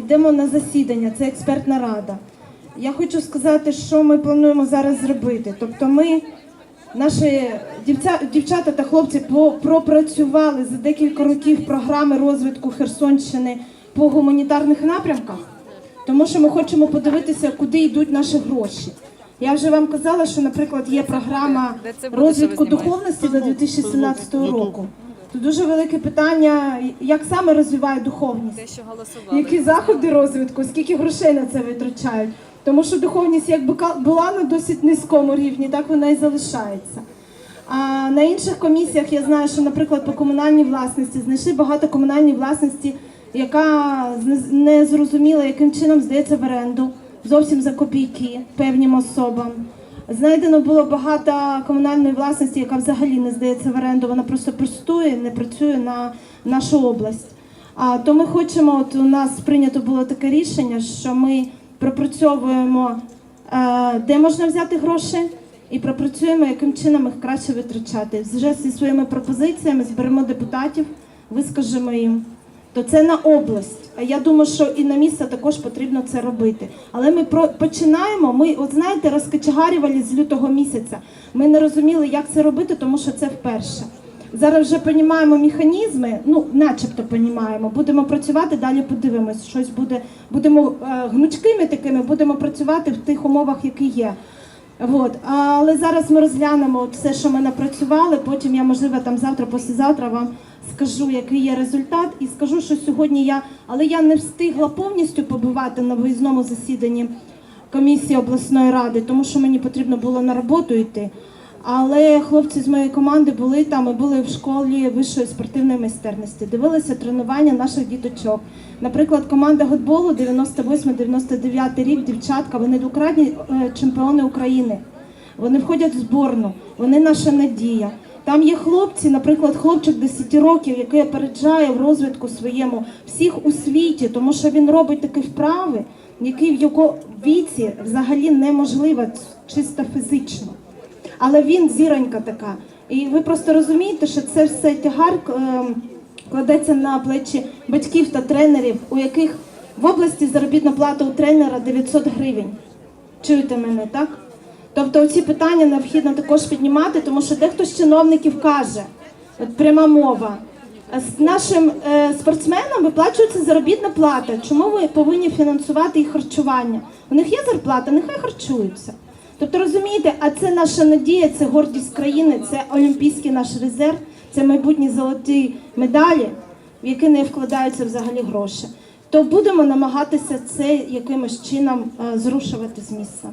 йдемо на засідання, це експертна рада. Я хочу сказати, що ми плануємо зараз зробити. Тобто, ми, наші дівця, дівчата та хлопці пропрацювали за декілька років програми розвитку Херсонщини по гуманітарних напрямках, тому що ми хочемо подивитися, куди йдуть наші гроші. Я вже вам казала, що, наприклад, є програма розвитку духовності до 2017 року. Тут дуже велике питання, як саме розвивають духовність. Те, що голосували. Які заходи розвитку, скільки грошей на це витрачають? Тому що духовність ка- була на досить низькому рівні, так вона і залишається. А на інших комісіях я знаю, що, наприклад, по комунальній власності знайшли багато комунальної власності, яка не зрозуміла, яким чином здається в оренду, зовсім за копійки певним особам. Знайдено було багато комунальної власності, яка взагалі не здається в оренду, вона просто простує, не працює на нашу область. А то ми хочемо, от у нас прийнято було таке рішення, що ми пропрацьовуємо, е, де можна взяти гроші, і пропрацюємо, яким чином їх краще витрачати. Вже зі своїми пропозиціями зберемо депутатів, вискажемо їм. То це на область. А я думаю, що і на місце також потрібно це робити. Але ми про починаємо. Ми, от знаєте, розкачегарювали з лютого місяця. Ми не розуміли, як це робити, тому що це вперше. Зараз вже розуміємо механізми, ну, начебто розуміємо. Будемо працювати, далі подивимось, щось буде. Будемо е, гнучкими такими, будемо працювати в тих умовах, які є. От. Але зараз ми розглянемо все, що ми напрацювали. Потім я, можливо, там завтра, післязавтра вам скажу, який є результат, і скажу, що сьогодні я, але я не встигла повністю побувати на виїзному засіданні комісії обласної ради, тому що мені потрібно було на роботу йти. Але хлопці з моєї команди були там і були в школі вищої спортивної майстерності, дивилися тренування наших діточок. Наприклад, команда гудболу 98-99 рік, дівчатка, вони двократні е, чемпіони України. Вони входять в зборну, вони наша надія. Там є хлопці, наприклад, хлопчик 10 років, який опереджає в розвитку своєму всіх у світі, тому що він робить такі вправи, які в його віці взагалі неможливо чисто фізично. Але він зіронька така. І ви просто розумієте, що це все тягар ем, кладеться на плечі батьків та тренерів, у яких в області заробітна плата у тренера 900 гривень. Чуєте мене, так? Тобто ці питання необхідно також піднімати, тому що дехто з чиновників каже, от пряма мова, з нашим е, спортсменам виплачується заробітна плата. Чому ви повинні фінансувати їх харчування? У них є зарплата, нехай харчуються. Тобто розумієте, а це наша надія, це гордість країни, це олімпійський наш резерв, це майбутні золоті медалі, в які не вкладаються взагалі гроші. То будемо намагатися це якимось чином е, зрушувати з місця.